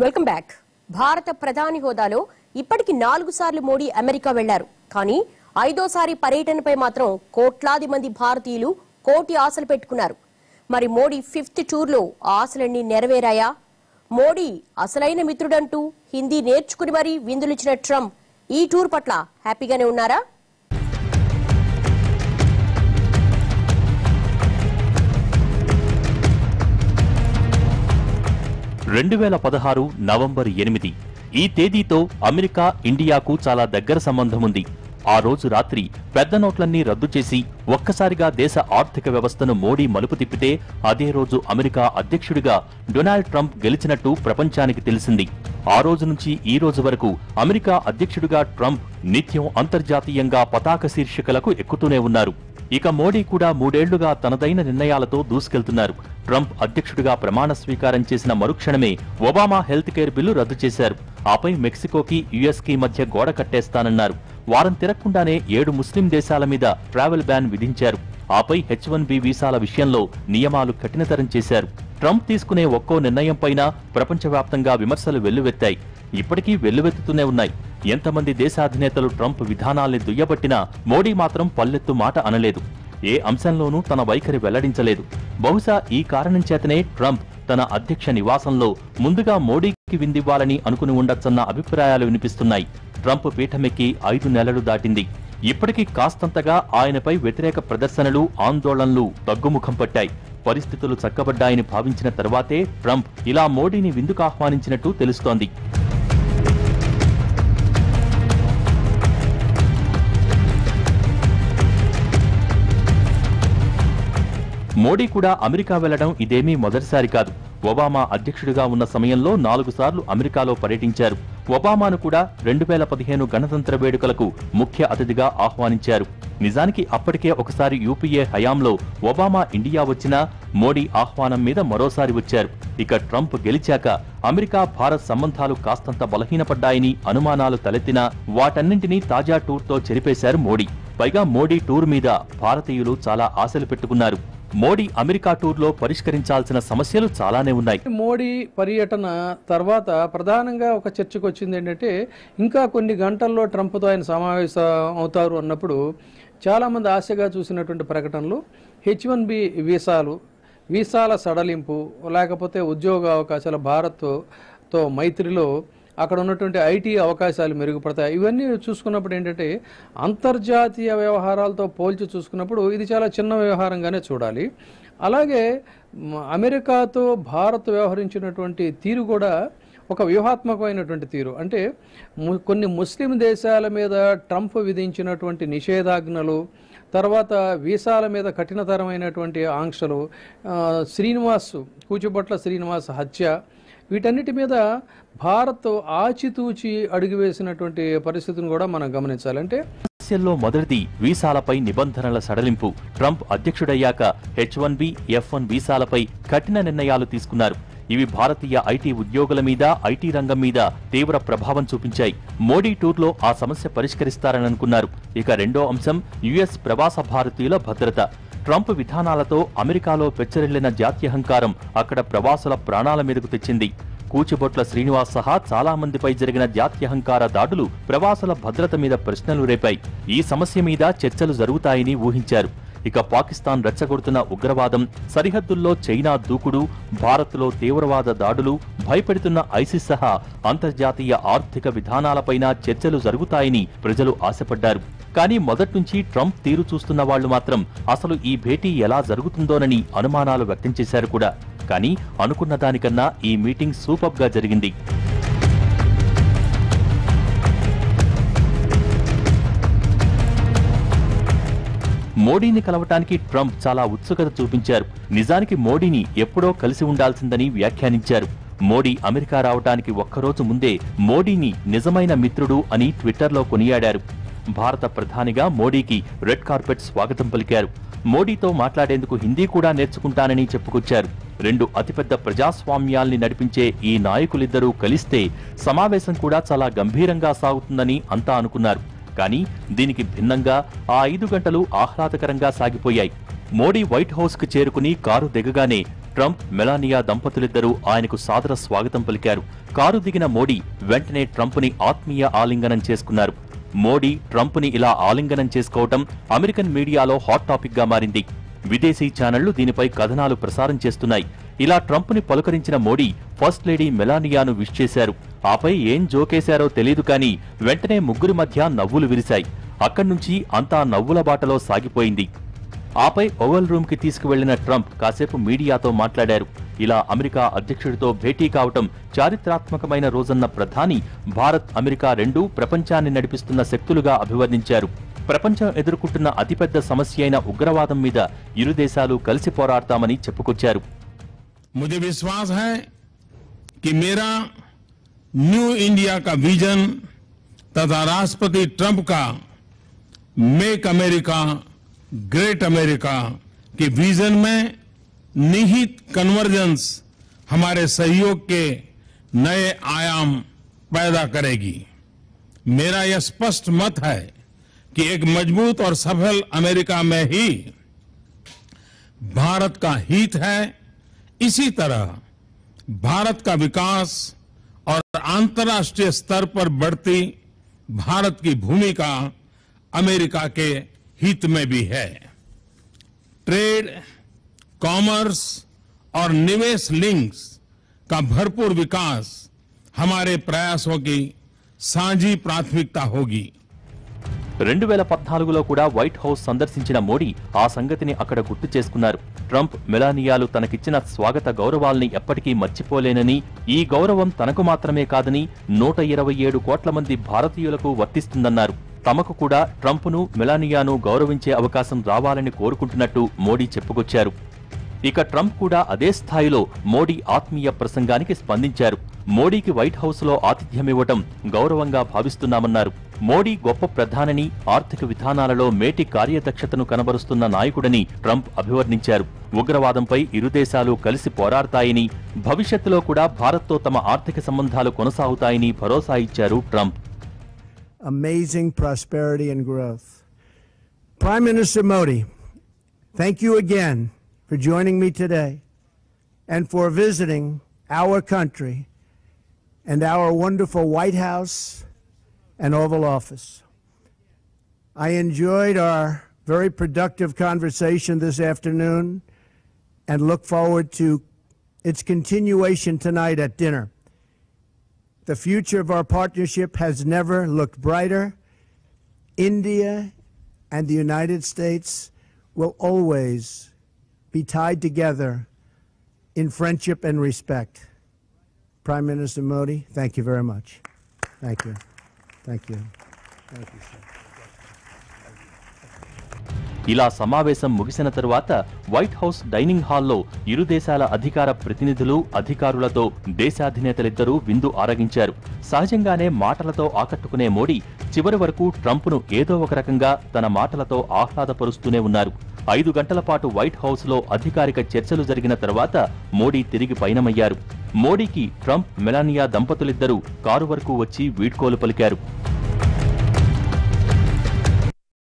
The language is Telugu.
Welcome back. భారత ప్రధాని హోదాలో ఇప్పటికి నాలుగు సార్లు మోడీ అమెరికా వెళ్ళారు. కానీ ఐదోసారి పర్యటనపై మాత్రం కోట్లాది మంది భారతీయులు కోటి ఆశలు పెట్టుకున్నారు. మరి మోడీ ఫిఫ్త్ టూర్లో ఆశలన్నీ నెరవేరాయా? మోడీ అసలైన మిత్రుడంటూ హిందీ నేర్చుకుని మరీ విందులిచ్చిన ట్రంప్ ఈ టూర్ పట్ల హ్యాపీగానే ఉన్నారా? రెండు వేల పదహారు నవంబర్ ఎనిమిది. ఈ తేదీతో అమెరికా ఇండియాకు చాలా దగ్గర సంబంధం ఉంది ఆ రోజు రాత్రి పెద్ద నోట్లన్నీ రద్దు చేసి ఒక్కసారిగా దేశ ఆర్థిక వ్యవస్థను మోడీ మలుపు తిప్పితే అదే రోజు అమెరికా అధ్యక్షుడిగా డొనాల్డ్ ట్రంప్ గెలిచినట్టు ప్రపంచానికి తెలిసింది. ఆ రోజు నుంచి ఈ రోజు వరకు అమెరికా అధ్యక్షుడిగా ట్రంప్ నిత్యం అంతర్జాతీయంగా పతాక శీర్షికలకు ఎక్కుతూనే ఉన్నారు. ఇక మోడీ కూడా మూడేళ్ళుగా తనదైన నిర్ణయాలతో దూసుకెళ్తున్నారు. ట్రంప్ అధ్యక్షుడిగా ప్రమాణ స్వీకారం చేసిన మరుక్షణమే ఒబామా హెల్త్ కేర్ బిల్లు రద్దు చేశారు. ఆపై మెక్సికోకి యుఎస్కి మధ్య గోడ కట్టేస్తానన్నారు. వారం తిరగకుండానే ఏడు ముస్లిం దేశాల మీద ట్రావెల్ బ్యాన్ విధించారు. ఆపై హెచ్ వన్ బి వీసాల విషయంలో నియమాలు కఠినతరం చేశారు. ట్రంప్ తీసుకునే ఒక్కో నిర్ణయంపైన ప్రపంచవ్యాప్తంగా విమర్శలు వెల్లువెత్తాయి. ఇప్పటికీ వెల్లువెత్తుతూనే ఉన్నాయి. ఎంతమంది దేశాధినేతలు ట్రంప్ విధానాల్ని దుయ్యబట్టినా మోడీ మాత్రం పల్లెత్తు మాట అనలేదు. ఏ అంశంలోనూ తన వైఖరి వెల్లడించలేదు. బహుశా ఈ కారణం చేతనే ట్రంప్ తన అధ్యక్ష నివాసంలో ముందుగా మోడీకి విందివ్వాలని అనుకుని ఉండొచ్చన్న అభిప్రాయాలు వినిపిస్తున్నాయి. ట్రంప్ పీఠమెక్కి ఐదు నెలలు దాటింది. ఇప్పటికీ కాస్తంతగా ఆయనపై వ్యతిరేక ప్రదర్శనలు ఆందోళనలు తగ్గుముఖం పట్టాయి. పరిస్థితులు చక్కబడ్డాయని భావించిన తర్వాతే ట్రంప్ ఇలా మోడీని విందుకు ఆహ్వానించినట్టు తెలుస్తోంది. మోడీ కూడా అమెరికా వెళ్ళడం ఇదేమీ మొదటిసారి కాదు. ఒబామా అధ్యక్షుడిగా ఉన్న సమయంలో నాలుగు సార్లు అమెరికాలో పర్యటించారు. ఒబామాను కూడా రెండు వేల పదిహేను గణతంత్ర వేడుకలకు ముఖ్య అతిథిగా ఆహ్వానించారు. నిజానికి అప్పటికే ఒకసారి యూపీఏ హయాంలో ఒబామా ఇండియా వచ్చినా మోడీ ఆహ్వానం మీద మరోసారి వచ్చారు. ఇక ట్రంప్ గెలిచాక అమెరికా భారత్ సంబంధాలు కాస్తంత బలహీనపడ్డాయని అనుమానాలు తలెత్తినా వాటన్నింటినీ తాజా టూర్తో చెరిపేశారు మోడీ. పైగా మోడీ టూర్ మీద భారతీయులు చాలా ఆశలు పెట్టుకున్నారు. మోడీ అమెరికా టూర్లో పరిష్కరించాల్సిన సమస్యలు చాలానే ఉన్నాయి. మోడీ పర్యటన తర్వాత ప్రధానంగా ఒక చర్చకు వచ్చింది ఏంటంటే ఇంకా కొన్ని గంటల్లో ట్రంప్తో ఆయన సమావేశం అవుతారు అన్నప్పుడు చాలామంది ఆశగా చూసినటువంటి ప్రకటనలు హెచ్ వన్ బి వీసాలు వీసాల సడలింపు లేకపోతే ఉద్యోగ అవకాశాలు భారత్తో మైత్రిలో అక్కడ ఉన్నటువంటి ఐటీ అవకాశాలు మెరుగుపడతాయి. ఇవన్నీ చూసుకున్నప్పుడు ఏంటంటే అంతర్జాతీయ వ్యవహారాలతో పోల్చి చూసుకున్నప్పుడు ఇది చాలా చిన్న వ్యవహారంగానే చూడాలి. అలాగే అమెరికాతో భారత్ వ్యవహరించినటువంటి తీరు కూడా ఒక వ్యూహాత్మకమైనటువంటి తీరు. అంటే కొన్ని ముస్లిం దేశాల మీద ట్రంప్ విధించినటువంటి నిషేధాజ్ఞలు తర్వాత వీసాల మీద కఠినతరమైనటువంటి ఆంక్షలు శ్రీనివాస్ కూచిబొట్ల శ్రీనివాస్ హత్య వీటన్నిటి మీద భారత్ ఆచితూచి అడుగు వేసినటువంటి పరిస్థితిని కూడా మనం గమనించాలంటే సమస్యల్లో మొదటిది వీసాలపై నిబంధనల సడలింపు. Trump అధ్యక్షుడయ్యాక H one B F one వీసాలపై కఠిన నిర్ణయాలు తీసుకున్నారు. ఇవి భారతీయ ఐటీ ఉద్యోగుల మీద ఐటీ రంగం మీద తీవ్ర ప్రభావం చూపించాయి. మోడీ టూర్లో ఆ సమస్య పరిష్కరిస్తారని అనుకున్నారు. ఇక రెండో అంశం యుఎస్ ప్రవాస భారతీయుల భద్రత. ట్రంప్ విధానాలతో అమెరికాలో పెచ్చరిల్లిన జాత్యహంకారం అక్కడ ప్రవాసుల ప్రాణాల మీదకు తెచ్చింది. కూచిబొట్ల శ్రీనివాస్ సహా చాలా మందిపై జరిగిన జాత్యహంకార దాడులు ప్రవాసుల భద్రత మీద ప్రశ్నలు రేపాయి. ఈ సమస్య మీద చర్చలు జరుగుతాయని ఊహించారు. ఇక పాకిస్తాన్ రెచ్చగొడుతున్న ఉగ్రవాదం సరిహద్దుల్లో చైనా దూకుడు భారత్లో తీవ్రవాద దాడులు భయపెడుతున్న ఐసిస్ సహా అంతర్జాతీయ ఆర్థిక విధానాలపైన చర్చలు జరుగుతాయని ప్రజలు ఆశపడ్డారు. కానీ మొదట్నుంచి ట్రంప్ తీరు చూస్తున్న వాళ్ళు మాత్రం అసలు ఈ భేటీ ఎలా జరుగుతుందోనని అనుమానాలు వ్యక్తం చేశారు కూడా. కానీ అనుకున్న దానికన్నా ఈ మీటింగ్ సూపర్గా జరిగింది. మోడీని కలవటానికి ట్రంప్ చాలా ఉత్సుకత చూపించారు. నిజానికి మోడీని ఎప్పుడో కలిసి ఉండాల్సిందని వ్యాఖ్యానించారు. మోడీ అమెరికా రావటానికి ఒక్కరోజు ముందే మోడీని నిజమైన మిత్రుడు అని ట్విట్టర్లో కొనియాడారు. భారత ప్రధానిగా మోడీకి రెడ్ కార్పెట్ స్వాగతం పలికారు. మోడీతో మాట్లాడేందుకు హిందీ కూడా నేర్చుకుంటానని చెప్పుకొచ్చారు. రెండు అతిపెద్ద ప్రజాస్వామ్యాల్ని నడిపించే ఈ నాయకులిద్దరూ కలిస్తే సమావేశం కూడా చాలా గంభీరంగా సాగుతుందని అంతా అనుకున్నారు. కానీ దీనికి భిన్నంగా ఆ ఐదు గంటలు ఆహ్లాదకరంగా సాగిపోయాయి. మోడీ వైట్ హౌస్కు చేరుకుని కారు దిగగానే ట్రంప్ మెలానియా దంపతులిద్దరూ ఆయనకు సాదర స్వాగతం పలికారు. కారు దిగిన మోడీ వెంటనే ట్రంప్ని ఆత్మీయ ఆలింగనం చేసుకున్నారు. మోడీ ట్రంప్ని ఇలా ఆలింగనం చేసుకోవటం అమెరికన్ మీడియాలో హాట్ టాపిక్గా మారింది. విదేశీ ఛానళ్ళు దీనిపై కథనాలు ప్రసారం చేస్తున్నాయి. ఇలా ట్రంప్ని పలుకరించిన మోడీ ఫస్ట్ లేడీ మెలానియాను విష్ చేశారు. ఆపై ఏం జోకేశారో తెలియదు కానీ వెంటనే ముగ్గురి మధ్య నవ్వులు విరిశాయి. అక్కడి నుంచి అంతా నవ్వుల బాటలో సాగిపోయింది. ఆపై ఓవల్ రూమ్కి తీసుకువెళ్ళిన ట్రంప్ కాసేపు మీడియాతో మాట్లాడారు. ఇలా అమెరికా అధ్యక్షుడితో భేటీ కావటం చారిత్రాత్మకమైన రోజన్న ప్రధాని భారత్ అమెరికా రెండూ ప్రపంచాన్ని నడిపిస్తున్న శక్తులుగా అభివర్ణించారు ప్రపంచం ఎదుర్కొంటున్న అతిపెద్ద సమస్య అయిన ఉగ్రవాదం మీద ఇరు దేశాలు కలిసి పోరాడతామని చెప్పుకొచ్చారు मुझे विश्वास है कि मेरा न्यू इंडिया का विजन तथा राष्ट्रपति ट्रंप का मेक अमेरिका ग्रेट अमेरिका के विजन में निहित कन्वर्जेंस हमारे सहयोग के नए आयाम पैदा करेगी। मेरा यह स्पष्ट मत है कि एक मज़बूत और सफल अमेरिका में ही भारत का हित है। इसी तरह भारत का विकास और अंतर्राष्ट्रीय स्तर पर बढ़ती भारत की भूमिका अमेरिका के हित में भी है। ट्रेड कॉमर्स और निवेश लिंक्स का भरपूर विकास हमारे प्रयासों की साझी प्राथमिकता होगी రెండు వేల పద్నాలుగులో కూడా వైట్ హౌస్ సందర్శించిన మోడీ ఆ సంగతిని అక్కడ గుర్తు చేసుకున్నారు ట్రంప్ మెలానియాలు తనకిచ్చిన స్వాగత గౌరవాల్ని ఎప్పటికీ మర్చిపోలేనని ఈ గౌరవం తనకు మాత్రమే కాదని నూట ఇరవై ఏడు కోట్ల మంది భారతీయులకు వర్తిస్తుందన్నారు తమకు కూడా ట్రంప్ను మెలానియాను గౌరవించే అవకాశం రావాలని కోరుకుంటున్నట్టు మోడీ చెప్పుకొచ్చారు ఇక ట్రంప్ కూడా అదే స్థాయిలో మోడీ ఆత్మీయ ప్రసంగానికి స్పందించారు. మోడీకి వైట్ హౌస్లో ఆతిథ్యమివ్వటం గౌరవంగా భావిస్తున్నామన్నారు. మోడీ గొప్ప ప్రధానని ఆర్థిక విధానాలలో మేటి కార్యదక్షతను కనబరుస్తున్న నాయకుడని ట్రంప్ అభివర్ణించారు. ఉగ్రవాదంపై ఇరు దేశాలు కలిసి పోరాడతాయని భవిష్యత్తులో కూడా భారత్తో తమ ఆర్థిక సంబంధాలు కొనసాగుతాయని భరోసా ఇచ్చారు Trump. Amazing prosperity and growth. Prime Minister Modi, thank you again for joining me today and for visiting our country and our wonderful White House and Oval Office. I enjoyed our very productive conversation this afternoon and look forward to its continuation tonight at dinner. The future of our partnership has never looked brighter. India and the United States will always be tied together in friendship and respect. Prime Minister Modi, thank you very much. Thank you. Thank you. Thank you, sir. ఇలా సమావేశం ముగిసిన తరువాత వైట్ హౌస్ డైనింగ్ హాల్లో ఇరు దేశాల అధికార ప్రతినిధులు అధికారులతో దేశాధినేతలిద్దరూ విందు ఆరగించారు సహజంగానే మాటలతో ఆకట్టుకునే మోడీ చివరి వరకు ట్రంప్ను ఏదో ఒక రకంగా తన మాటలతో ఆహ్లాదపరుస్తూనే ఉన్నారు ఐదు గంటల పాటు వైట్ హౌస్లో అధికారిక చర్చలు జరిగిన తర్వాత మోడీ తిరిగి పయనమయ్యారు. మోడీకి ట్రంప్ మెలానియా దంపతులిద్దరూ కారు వరకు వచ్చి వీడ్కోలు పలికారు.